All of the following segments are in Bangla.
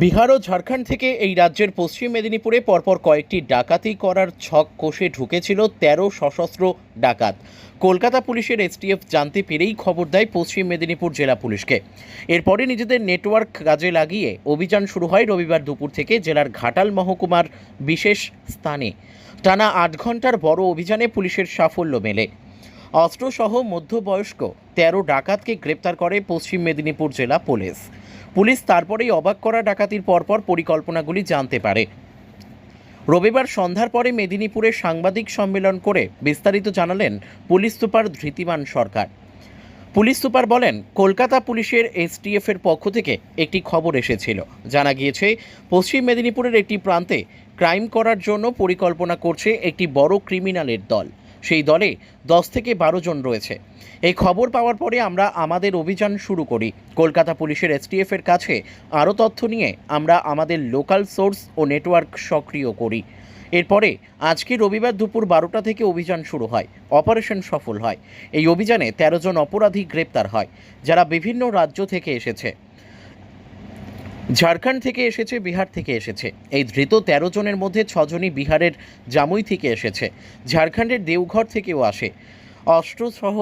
বিহার ও ঝাড়খণ্ড থেকে এই রাজ্যের পশ্চিম মেদিনীপুরে পরপর কয়েকটি ডাকাতি করার ছক কষে ঢুকেছিল তেরো সশস্ত্র ডাকাত। কলকাতা পুলিশের এসটিএফ জানতে পেরেই খবর দেয় পশ্চিম মেদিনীপুর জেলা পুলিশকে। এরপরে নিজেদের নেটওয়ার্ক কাজে লাগিয়ে অভিযান শুরু হয় রবিবার দুপুর থেকে জেলার ঘাটাল মহকুমার বিশেষ স্থানে। টানা আট ঘণ্টার বড় অভিযানে পুলিশের সাফল্য মেলে। অস্ত্রসহ মধ্যবয়স্ক তেরো ডাকাতকে গ্রেপ্তার করে পশ্চিম মেদিনীপুর জেলা পুলিশ। পুলিশ তারপরেই অবাক করা ডাকাতির পরপর পরিকল্পনাগুলি জানতে পারে। রবিবার সন্ধ্যার পরে মেদিনীপুরে সাংবাদিক সম্মেলন করে বিস্তারিত জানালেন police super Dhritiman Sarkar. Police super বলেন, কলকাতা পুলিশের এসটিএফ এর পক্ষ থেকে একটি খবর এসেছিল। জানা গিয়েছে, পশ্চিম মেদিনীপুরের একটি প্রান্তে ক্রাইম করার জন্য পরিকল্পনা করছে একটি বড় ক্রিমিনালের দল। সেই দলে দশ থেকে বারো জন রয়েছে। এই খবর পাওয়ার পরে আমরা আমাদের অভিযান শুরু করি। কলকাতা পুলিশের এসটিএফ এর কাছে আরও তথ্য নিয়ে আমরা আমাদের লোকাল সোর্স ও নেটওয়ার্ক সক্রিয় করি। এরপরে আজকে রবিবার দুপুর বারোটা থেকে অভিযান শুরু হয়, অপারেশন সফল হয়। এই অভিযানে তেরো জন অপরাধী গ্রেপ্তার হয়, যারা বিভিন্ন রাজ্য থেকে এসেছে। ঝাড়খণ্ড থেকে এসেছে, বিহার থেকে এসেছে। এই ধৃত তেরো জনের মধ্যে ছজনই বিহারের জামুই থেকে এসেছে। ঝাড়খণ্ডের দেওঘর থেকেও আসে। অস্ত্রসহ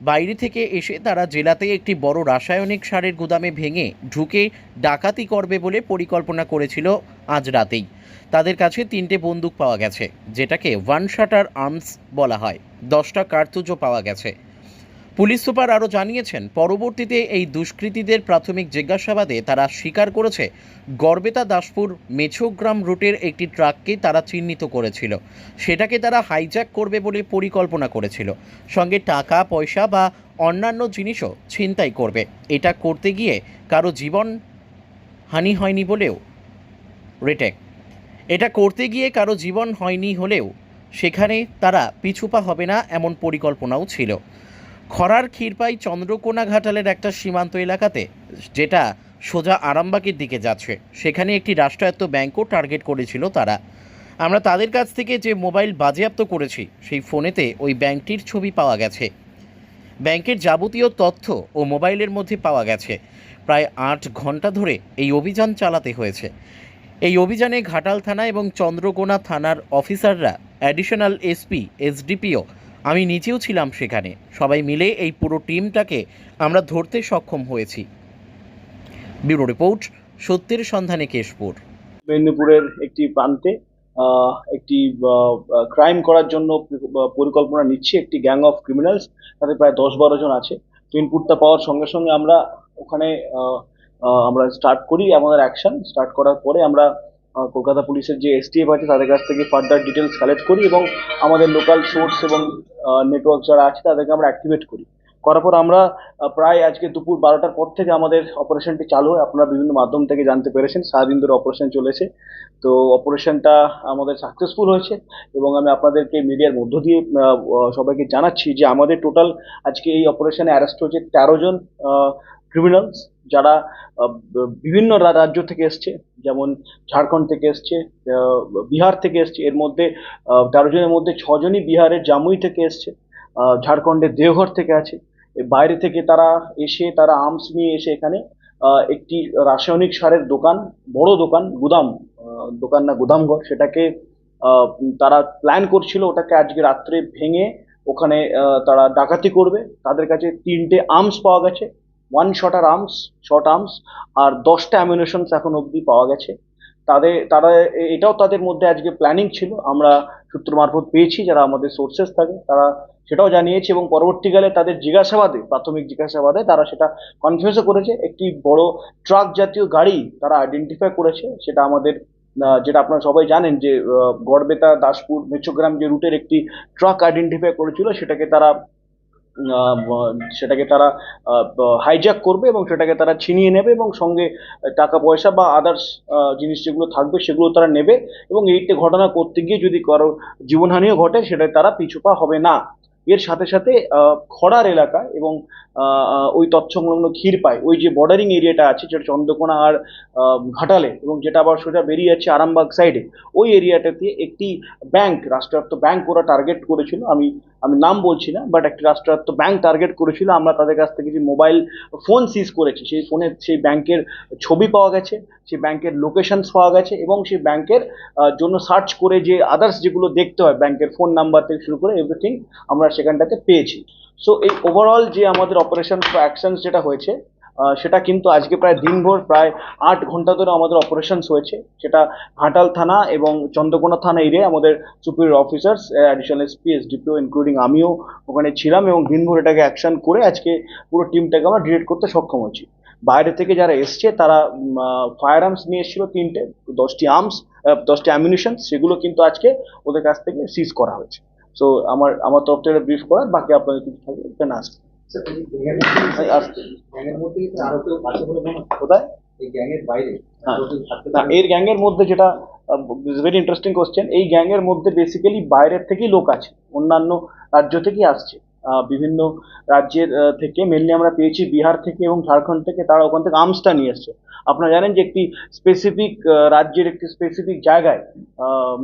বাইরে থেকে এসে তারা জেলাতে একটি বড় রাসায়নিক সারের গুদামে ভেঙে ঢুকে ডাকাতি করবে বলে পরিকল্পনা করেছিল আজ রাতেই। তাদের কাছে তিনটে বন্দুক পাওয়া গেছে, যেটাকে ওয়ান শাটার আর্মস বলা হয়। দশটা কার্তুজও পাওয়া গেছে। পুলিশ সুপার আরও জানিয়েছেন, পরবর্তীতে এই দুষ্কৃতীদের প্রাথমিক জিজ্ঞাসাবাদে তারা স্বীকার করেছে, গড়বেতা দাসপুর মেছোগ্রাম রুটের একটি ট্রাককে তারা চিহ্নিত করেছিল। সেটাকে তারা হাইজ্যাক করবে বলে পরিকল্পনা করেছিল। সঙ্গে টাকা, পয়সা বা অন্যান্য জিনিসও ছিনতাই করবে। এটা করতে গিয়ে কারও জীবন হানি হয়নি বলেও রেটেক এটা করতে গিয়ে কারও জীবন হয়নি হলেও সেখানে তারা পিছুপা হবে না এমন পরিকল্পনাও ছিল। খরার ক্ষীরপাই চন্দ্রকোনা ঘাটালের একটা সীমান্ত এলাকাতে, যেটা সোজা আরামবাগের দিকে যাচ্ছে। সেখানে একটি রাষ্ট্রায়ত্ত ব্যাংকও টার্গেট করেছিল তারা। আমরা তাদের কাছ থেকে যে মোবাইল বাজেয়াপ্ত করেছি, সেই ফোনেতে ওই ব্যাংকটির ছবি পাওয়া গেছে। ব্যাংকের যাবতীয় তথ্য ও মোবাইলের মধ্যে পাওয়া গেছে। প্রায় আট ঘণ্টা ধরে এই অভিযান চালাতে হয়েছে। এই অভিযানে ঘাটাল থানা এবং চন্দ্রকোনা থানার অফিসাররা, অ্যাডিশনাল এসপি, এসডিপিও আমি নিজেও ছিলাম সেখানে। সবাই মিলে এই পুরো টিমটাকে আমরা ধরতে সক্ষম হয়েছি। ব্যুরো রিপোর্ট, সত্যের সন্ধানে কেশপুর। মেদিনীপুরের একটি প্রান্তে একটি ক্রাইম করার জন্য পরিকল্পনা নিচ্ছে একটি গ্যাং অফ ক্রিমিনালস তাদের প্রায় দশ বারো জন আছে। তো ইনপুটটা পাওয়ার সঙ্গে সঙ্গে আমরা ওখানে আমরা স্টার্ট করি আমাদের অ্যাকশন স্টার্ট করার পরে আমরা কলকাতা পুলিশের যে এসটিএফ আছে, তাদের কাছ থেকে ফার্দার ডিটেলস কালেক্ট করি এবং আমাদের লোকাল সোর্স এবং নেটওয়ার্ক যারা আছে, তাদেরকে আমরা অ্যাক্টিভেট করি। করার পর আমরা প্রায় আজকে দুপুর বারোটার পর থেকে আমাদের অপারেশনটি চালু হয়। আপনারা বিভিন্ন মাধ্যম থেকে জানতে পেরেছেন, সারাদিন ধরে অপারেশন চলেছে। তো অপারেশনটা আমাদের সাকসেসফুল হয়েছে এবং আমি আপনাদেরকে মিডিয়ার মধ্য দিয়ে সবাইকে জানাচ্ছি যে আমাদের টোটাল আজকে এই অপারেশনে অ্যারেস্ট হয়েছে তেরো জন ক্রিমিনালস যারা বিভিন্ন রাজ্য থেকে এসছে যেমন ঝাড়খণ্ড থেকে এসছে বিহার থেকে এসছে এর মধ্যে আহ, তেরো জনের মধ্যে ছজনই বিহারের জামুই থেকে এসছে ঝাড়খণ্ডের দেওঘর থেকে আছে বাইরে থেকে তারা এসে তারা আর্মস নিয়ে এসে এখানে একটি রাসায়নিক সারের দোকান বড় দোকান গুদাম দোকান না গুদামঘর সেটাকে তারা প্ল্যান করছিল ওটাকে আজকে রাত্রে ভেঙে ওখানে তারা ডাকাতি করবে তাদের কাছে তিনটে আর্মস পাওয়া গেছে one shotter arms short arms আর দশটা অ্যামিনেশনস এখন অবধি পাওয়া গেছে। তাদের, তারা, এটাও তাদের মধ্যে আজকে প্ল্যানিং ছিল। আমরা সূত্র মারফত পেয়েছি, যারা আমাদের সোর্সেস থাকে, তারা সেটাও জানিয়েছে এবং পরবর্তীকালে তাদের জিজ্ঞাসাবাদে, প্রাথমিক জিজ্ঞাসাবাদে তারা সেটা কনফিউজও করেছে। একটি বড় ট্রাক জাতীয় গাড়ি তারা আইডেন্টিফাই করেছে। সেটা আমাদের যেটা আপনারা সবাই জানেন যে গড়বেতা, দাসপুর, মেচোগ্রাম যে রুটের একটি ট্রাক আইডেন্টিফাই করেছিল, সেটাকে তারা সেটাকে তারা হাইজ্যাক করবে এবং সেটাকে তারা ছিনিয়ে নেবে এবং সঙ্গে টাকা পয়সা বা আদার্স জিনিস যেগুলো থাকবে সেগুলো তারা নেবে এবং এইটা ঘটনা করতে গিয়ে যদি কারও জীবনহানিও ঘটে সেটা তারা পিছুপা হবে না। এর সাথে সাথে খড়ার এলাকা এবং ওই তৎসংলগ্ন ক্ষীরপাই, ওই যে বর্ডারিং এরিয়াটা আছে যেটা চন্দ্রকোনা আর ঘাটালে এবং যেটা আবার সোজা বেরিয়ে যাচ্ছে আরামবাগ সাইডে ওই এরিয়াটাতে একটি ব্যাংক রাষ্ট্রায়ত্ত ব্যাংক ওরা টার্গেট করেছিল। আমি আমি নাম বলছি না বাট একটি রাষ্ট্রায়ত্ত ব্যাংক টার্গেট করেছিল। আমরা তাদের কাছ থেকে যে মোবাইল ফোন সিজ করেছি, সেই ফোনে সেই ব্যাংকের ছবি পাওয়া গেছে, সেই ব্যাংকের লোকেশনস পাওয়া গেছে এবং সেই ব্যাংকের জন্য সার্চ করে যে আদার্স যেগুলো দেখতে হয় ব্যাংকের ফোন নাম্বার থেকে শুরু করে এভরিথিং আমরা সেখানটাতে পেয়েছি। সো এই ওভারঅল যে আমাদের অপারেশন অ্যাকশনস যেটা হয়েছে সেটা কিন্তু আজকে প্রায় দিনভর প্রায় আট ঘণ্টা ধরে আমাদের অপারেশনস হয়েছে। সেটা ঘাটাল থানা এবং চন্দ্রকোনা থানা এরিয়ায় আমাদের superior officers additional SP SDPO including আমিও ওখানে ছিলাম এবং দিনভর এটাকে অ্যাকশন করে আজকে পুরো টিমটাকে আমরা ডিরেক্ট করতে সক্ষম হয়েছি। বাইরে থেকে যারা এসছে, তারা ফায়ার আর্মস নিয়ে এসেছিল তিনটে, দশটি আর্মস দশটি অ্যামিউনিশন সেগুলো কিন্তু আজকে ওদের কাছ থেকে সিজ করা হয়েছে। সো আমার আমার তরফ থেকে ব্রিফ করার বাকি আপনাদের কিছু থাকবে এখানে আসবে হয়? কোথায়? বাইরে। হ্যাঁ। এর গ্যাংয়ের মধ্যে যেটা ভেরি ইন্টারেস্টিং কোশ্চেন এই গ্যাংয়ের মধ্যে বেসিক্যালি বাইরের থেকেই লোক আছে। অন্যান্য রাজ্য থেকেই আসছে। বিভিন্ন রাজ্যের থেকে মেনলি আমরা পেয়েছি। বিহার থেকে এবং ঝাড়খণ্ড থেকে তারা ওখান থেকে আর্মসটা নিয়ে এসছে। আপনারা জানেন যে একটি স্পেসিফিক রাজ্যের একটি স্পেসিফিক জায়গায়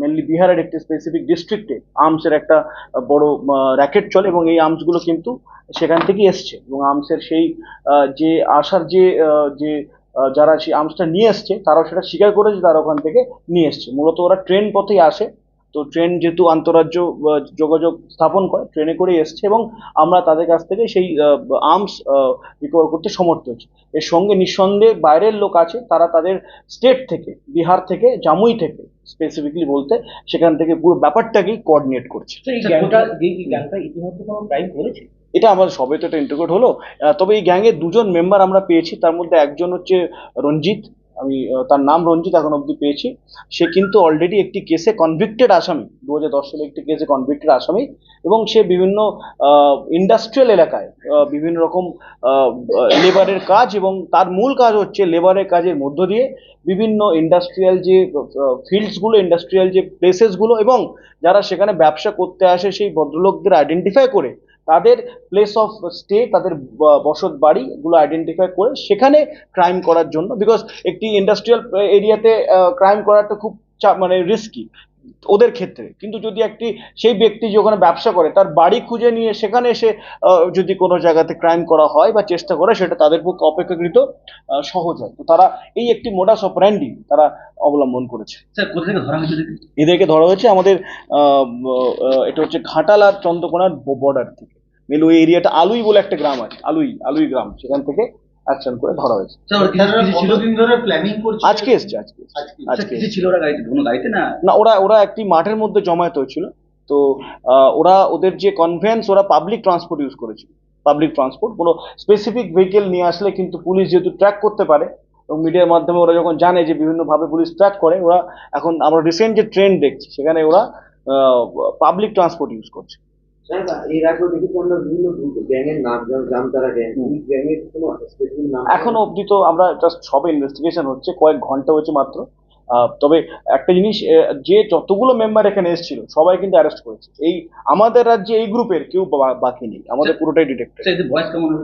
মেনলি বিহারের একটি স্পেসিফিক ডিস্ট্রিক্টে আর্মসের একটা বড় র্যাকেট চলে এবং এই আর্মসগুলো কিন্তু সেখান থেকেই এসছে। এবং আর্মসের সেই যে আসার যে যে যারা সেই আর্মসটা নিয়ে এসছে, তারাও সেটা স্বীকার করেছে তারা ওখান থেকে নিয়ে এসছে। মূলত ওরা ট্রেন পথেই আসে। তো ট্রেন যেহেতু আন্তরাজ্য যোগাযোগ স্থাপন করে ট্রেনে করেই এসছে এবং আমরা তাদের কাছ থেকে সেই আর্মস রিকভার করতে সমর্থ হয়েছি। এর সঙ্গে নিঃসন্দেহে বাইরের লোক আছে তারা তাদের স্টেট থেকে বিহার থেকে জামুই থেকে স্পেসিফিকলি বলতে সেখান থেকে পুরো ব্যাপারটাকেই কোঅর্ডিনেট করছে। এই এই গ্যাংটা ইতিমধ্যে কোনো ক্রাইম করেছে? এটা আমাদের সবে তো এটা ইন্টারগ্রেট হলো। তবে এই গ্যাংয়ের দুজন মেম্বার আমরা পেয়েছি তার মধ্যে একজন হচ্ছে রঞ্জিত আমি তার নাম রঞ্জিত এখন অবধি পেয়েছি। সে কিন্তু অলরেডি একটি কেসে কনভিক্টেড আসামি। দু হাজার দশ সালে একটি কেসে কনভিক্টেড আসামি এবং সে বিভিন্ন ইন্ডাস্ট্রিয়াল এলাকায় বিভিন্ন রকম লেবারের কাজ এবং তার মূল কাজ হচ্ছে লেবারের কাজের মধ্য দিয়ে বিভিন্ন ইন্ডাস্ট্রিয়াল যে ফিল্ডসগুলো ইন্ডাস্ট্রিয়াল যে প্লেসেসগুলো এবং যারা সেখানে ব্যবসা করতে আসে সেই ভদ্রলোকদের আইডেন্টিফাই করে তাদের প্লেস অফ স্টে তাদের বসত বাড়ি এগুলো আইডেন্টিফাই করে সেখানে ক্রাইম করার জন্য বিকজ একটি ইন্ডাস্ট্রিয়াল এরিয়াতে ক্রাইম করাটা খুব মানে রিস্কি ওদের ক্ষেত্রে। কিন্তু যদি একটি সেই ব্যক্তি যে ওখানে ব্যবসা করে তার বাড়ি খুঁজে নিয়ে সেখানে এসে যদি কোনো জায়গাতে ক্রাইম করা হয় বা চেষ্টা করে সেটা তাদের পক্ষে অপেক্ষাকৃত সহজ হয়। তো তারা এই একটি মোডাস অপারেন্ডি তারা অবলম্বন করেছে। স্যার কোথা ধরা হয়েছে এদেরকে? ধরা হয়েছে আমাদের এটা হচ্ছে ঘাটাল আর চন্দ্রকোনার বর্ডার থেকে। মেন ওই এরিয়াটা আলুই বলে একটা গ্রাম আছে আলুই আলুই গ্রাম সেখান থেকে অ্যাকশন করে ধরা হয়েছে। করছে আজকে এসছে আজকে আজকে ছিল ওরা গাড়িতে? কোনো গাড়িতে না? না ওরা ওরা একটি মাঠের মধ্যে জমায়েত হয়েছিল। তো ওরা ওদের যে কনভেন্স ওরা পাবলিক ট্রান্সপোর্ট ইউজ করেছিল। পাবলিক ট্রান্সপোর্ট কোনো স্পেসিফিক ভেহিকেল নিয়ে আসলে কিন্তু পুলিশ যেহেতু ট্র্যাক করতে পারে এবং মিডিয়ার মাধ্যমে ওরা যখন জানে যে বিভিন্নভাবে পুলিশ ট্র্যাক করে ওরা এখন আমরা রিসেন্ট যে ট্রেন্ড দেখছি সেখানে ওরা পাবলিক ট্রান্সপোর্ট ইউজ করছে। এর আগেও দেখেছি আমরা বিভিন্ন গ্যাংয়ের নাম জামতারা গ্যাং গ্যাংয়ের কোনো স্পেসিফিক নাম এখনও অবধি তো আমরা জাস্ট সবে ইনভেস্টিগেশন হচ্ছে কয়েক ঘণ্টা হয়েছে মাত্র। আহ, তবে একটা জিনিস যে যতগুলো মেম্বার এখানে এসেছিল সবাই কিন্তু অ্যারেস্ট করেছে। এই আমাদের রাজ্যে এই গ্রুপের কেউ বা- বাকি নেই। আমাদের পুরোটাই ডিটেক্টেড এদের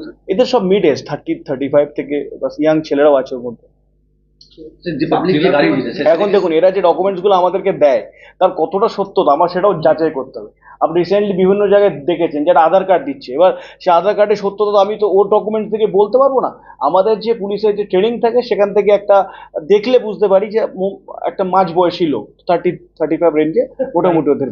স্যার? এদের সব mid age thirty thirty five থেকে বাস ইয়াং ছেলেরাও আছে ওর মধ্যে। স্যার, এখন দেখুন এরা যে ডকুমেন্টসগুলো আমাদেরকে দেয় তার কতটা সত্যতা আমার সেটাও যাচাই করতে হবে। আপনি রিসেন্টলি বিভিন্ন জায়গায় দেখেছেন যারা আধার কার্ড দিচ্ছে। এবার সে আধার কার্ডের সত্যতা তো আমি তো ওর ডকুমেন্টস থেকে বলতে পারব না। আমাদের যে পুলিশের যে ট্রেনিং থাকে সেখান থেকে একটা দেখলে বুঝতে পারি যে একটা মাঝ বয়সী লোক থার্টি থার্টি ফাইভ রেঞ্জে মোটামুটি ওদের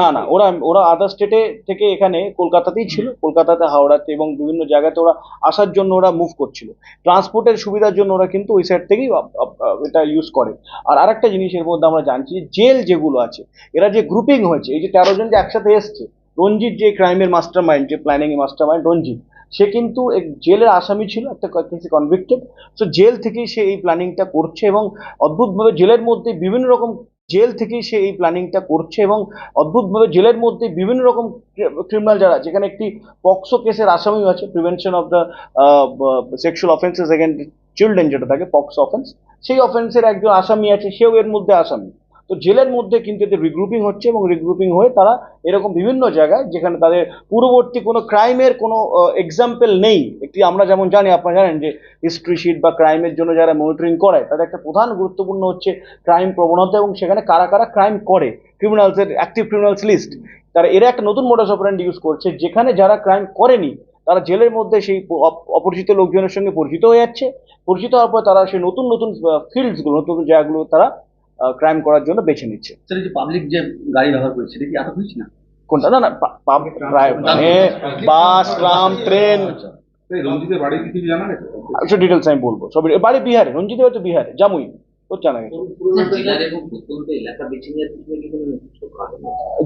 না না ওরা ওরা আদার স্টেটে থেকে এখানে কলকাতাতেই ছিল। কলকাতাতে হাওড়াতে এবং বিভিন্ন জায়গাতে ওরা আসার জন্য ওরা মুভ করছিল। ট্রান্সপোর্টের সুবিধার জন্য ওরা কিন্তু ওই সাইড থেকেই এটা ইউজ করে। আর আরেকটা জিনিসের মধ্যে আমরা জানছি যে জেল যেগুলো আছে, এরা যে গ্রুপিং হয়েছে, এই যে তেরো জন যে একসাথে এসছে, রঞ্জিত যে ক্রাইমের মাস্টার মাইন্ড যে প্ল্যানিং এর মাস্টার মাইন্ড রঞ্জিত, সে কিন্তু এক জেলের আসামি ছিল, একটা কনভিক্টেড সো জেল থেকেই সে এই প্ল্যানিংটা করছে এবং অদ্ভুতভাবে জেলের মধ্যে বিভিন্ন রকম জেল থেকেই সে এই প্ল্যানিংটা করছে এবং অদ্ভুতভাবে জেলের মধ্যে বিভিন্ন রকম ক্রিমিনাল যারা, যেখানে একটি পক্সো কেসের আসামিও আছে prevention of the sexual offences against children যেটা থাকে, পক্সো অফেন্স সেই অফেন্সের একজন আসামি আছে, সেও এর মধ্যে আসামি। তো জেলের মধ্যে কিন্তু এদের রিগ্রুপিং হচ্ছে এবং রিগ্রুপিং হয়ে তারা এরকম বিভিন্ন জায়গায় যেখানে তাদের পূর্ববর্তী কোনো ক্রাইমের কোনো এক্সাম্পল নেই। একটি আমরা যেমন জানি, আপনারা জানেন যে হিস্ট্রি শিট বা ক্রাইমের জন্য যারা মনিটরিং করায়, তাদের একটা প্রধান গুরুত্বপূর্ণ হচ্ছে ক্রাইম প্রবণতা এবং সেখানে কারা কারা ক্রাইম করে। ক্রিমিনালসের অ্যাক্টিভ ক্রিমিনালস লিস্ট তারা, এরা একটা নতুন মোডাস অপারেন্ড ইউজ করছে, যেখানে যারা ক্রাইম করেনি, তারা জেলের মধ্যে সেই অপরিচিত লোকজনের সঙ্গে পরিচিত হয়ে যাচ্ছে। পরিচিত হওয়ার পর তারা সেই নতুন নতুন ফিল্ডসগুলো নতুন জায়গাগুলো তারা ক্রাইম করার জন্য বেছে নিচ্ছে। যে পাবলিক যে গাড়ি ব্যবহার করছে সেটা কি আটক হয়েছে না? কোনটা? না না মানে বাস ট্রাম ট্রেন। রঞ্জিতের বাড়ি কি কিছু জানা গেছে সব ডিটেলস আমি বলব। সব বাড়ি বিহারে রঞ্জিত হয়তো বিহারে জামুই। তোর জানা গেছে?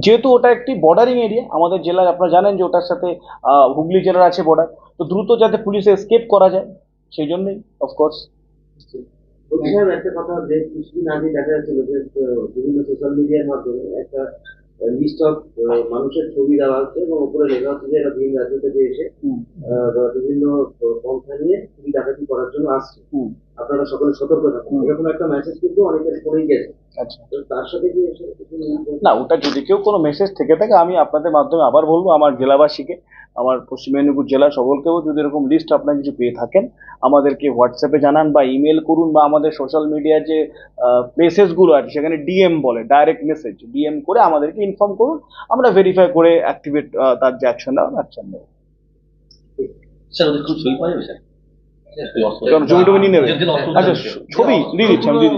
যেহেতু ওটা একটি বর্ডারিং এরিয়া আমাদের জেলার আপনারা জানেন যে ওটার সাথে হুগলি জেলার আছে বর্ডার তো দ্রুত যাতে পুলিশে এসকেপ করা যায় সেই জন্যই অফকোর্স স্যার, একটা কথা যে কিছুদিন আগে দেখা যাচ্ছিল যে বিভিন্ন সোশ্যাল মিডিয়ার মাধ্যমে একটা লিস্ট অফ মানুষের ছবি দেওয়া হচ্ছে এবং উপরে লেখা হচ্ছে যে এরা ভিন রাজ্য থেকে এসে বিভিন্ন পন্থা নিয়ে চুরি ডাকাতি করার জন্য আসছে। আপনারা সকলে সতর্ক থাকুন। এরকম একটা মেসেজ কিন্তু অনেকের ফোনেই গেছে। আচ্ছা। তার সাথে কি এসে কিছু মিল আছে? না ওটা যদি কেউ কোনো মেসেজ থেকে থাকে আমি আপনাদের মাধ্যমে আবার বলব আমার জেলাবাসীকে আমার পশ্চিম মেদিনীপুর জেলা সকলকেও যদি এরকম লিস্ট আপনারা কিছু পেয়ে থাকেন আমাদেরকে হোয়াটসঅ্যাপে জানান বা ইমেল করুন বা আমাদের সোশ্যাল মিডিয়ার যে প্লেসেসগুলো আছে সেখানে ডিএম বলে ডাইরেক্ট মেসেজ ডিএম করে আমাদেরকে ইনফর্ম করুন আমরা ভেরিফাই করে অ্যাক্টিভেট তার যে অ্যাকশন নেওয়ার অ্যাকশন নেব। স্যার ওদের খুব সই পাওয়া যাবে স্যার? জমি টমি নিয়ে নেবে আচ্ছা ছবি দিয়ে দিচ্ছি আমি দিয়ে